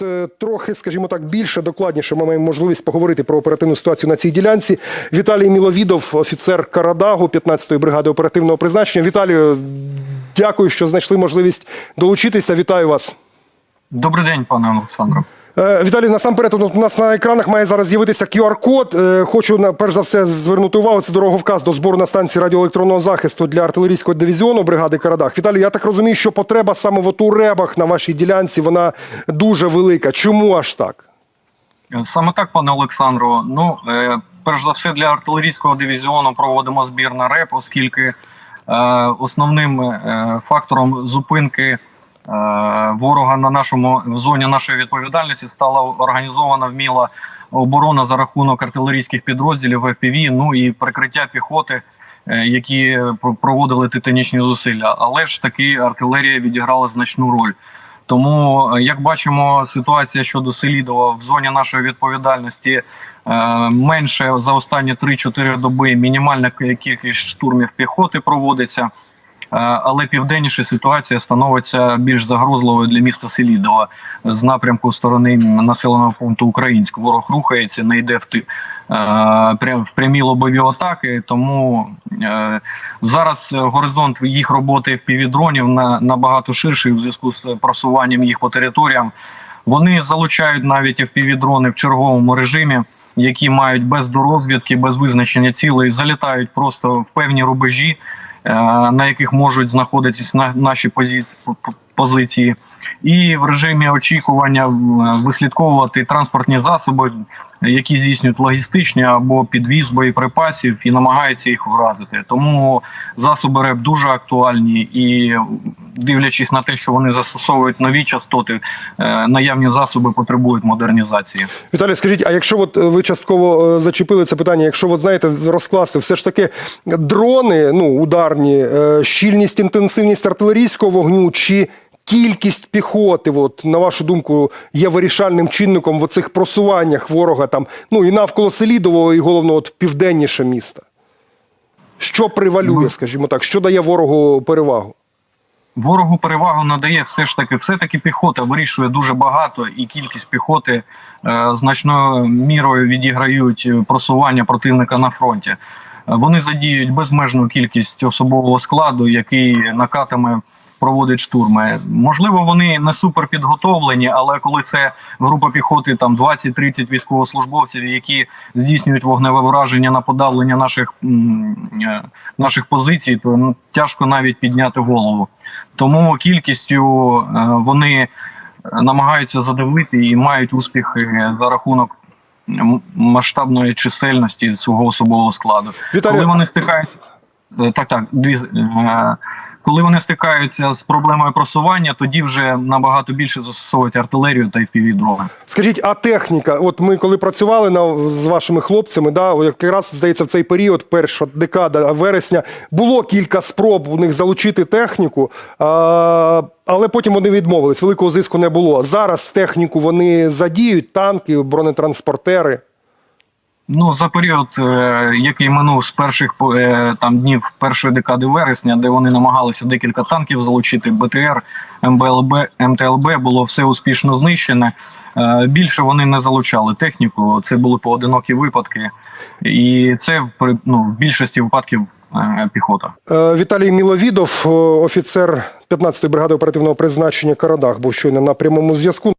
От е, трохи, скажімо так, більше докладніше ми маємо можливість поговорити про оперативну ситуацію на цій ділянці. Віталій Міловідов, офіцер Карадагу 15-ї бригади оперативного призначення. Віталію, дякую, що знайшли можливість долучитися. Вітаю вас. Добрий день, пане Олександро. Е, Віталій, насамперед, у нас на екранах має зараз з'явитися QR-код. Е, Хочу перш за все звернути увагу. Це дороговказ до збору на станції радіоелектронного захисту для артилерійського дивізіону бригади Карадах. Віталій, я так розумію, що потреба саме в оту ребах на вашій ділянці вона дуже велика. Чому аж так? Саме так, пане Олександро. Ну, е, перш за все, для артилерійського дивізіону проводимо збір на РЕП, оскільки е, основним е, фактором зупинки е, ворога на нашому в зоні нашої відповідальності стала організована вміла оборона за рахунок артилерійських підрозділів FPV, ну і прикриття піхоти. е, Які проводили титанічні зусилля, але ж таки артилерія відіграла значну роль. Тому, е, як бачимо, ситуація щодо Селідова в зоні нашої відповідальності е, менше за останні 3-4 доби. Мінімальна кількість штурмів піхоти проводиться, е, але південніше ситуація становиться більш загрозливою для міста Селідова з напрямку сторони населеного пункту Українськ. Ворог рухається, не йде в ти. е, прям в прямі лобові атаки, тому е, зараз е, горизонт їх роботи в півдронів на набагато ширший у зв'язку з просуванням їх по територіям. Вони залучають навіть FPV-дрони в черговому режимі, які мають без дорозвідки, без визначення цілей, залітають просто в певні рубежі, е, на яких можуть знаходитись на наші позиці- позиції, і в режимі очікування вислідковувати транспортні засоби, які здійснюють логістичні або підвіз боєприпасів і намагаються їх вразити. Тому засоби РЕП дуже актуальні і дивлячись на те, що вони застосовують нові частоти, е, наявні засоби потребують модернізації. Віталій, скажіть, а якщо от е, ви частково е, зачепили це питання, якщо от знаєте, розкласти все ж таки дрони, ну ударні, щільність, інтенсивність артилерійського вогню чи кількість піхоти, от на вашу думку, є вирішальним чинником в оцих просуваннях ворога там, ну і навколо Селідового, і головно, от південніше міста? Що привалює, Ну, скажімо так, що дає ворогу перевагу? Ворогу перевагу надає все ж таки, все таки піхота вирішує дуже багато, і кількість піхоти е, значною мірою відіграють е, просування противника на фронті. Е, Вони задіють безмежну кількість особового складу, який накатами проводить штурми. Можливо, вони не супер підготовлені, але коли це група піхоти, там 20-30 військовослужбовців, які здійснюють вогневе враження на подавлення наших, е, наших позицій, то ну, тяжко навіть підняти голову. Тому кількістю е, вони е, намагаються задавити і мають успіхи за рахунок масштабної чисельності свого особового складу. Віталій, Коли вони стикають Е, так, так, дві коли вони стикаються з проблемою просування, тоді вже набагато більше застосовують артилерію та FPV-дрони. Скажіть, а техніка? От ми коли працювали на, з вашими хлопцями, да, якраз здається, в цей період, перша декада вересня, було кілька спроб у них залучити техніку, а, але потім вони відмовились. Великого зиску не було. Зараз техніку вони задіють, танки, бронетранспортери. Ну за період, е, який минув з перших е, там днів першої декади вересня, де вони намагалися декілька танків залучити, БТР, МБЛБ, МТЛБ було все успішно знищене. Е, Більше вони не залучали техніку. Це були поодинокі випадки, і це ну, в більшості випадків піхота. Віталій Міловідов, офіцер 15-ї бригади оперативного призначення Карадах, був щойно на прямому зв'язку.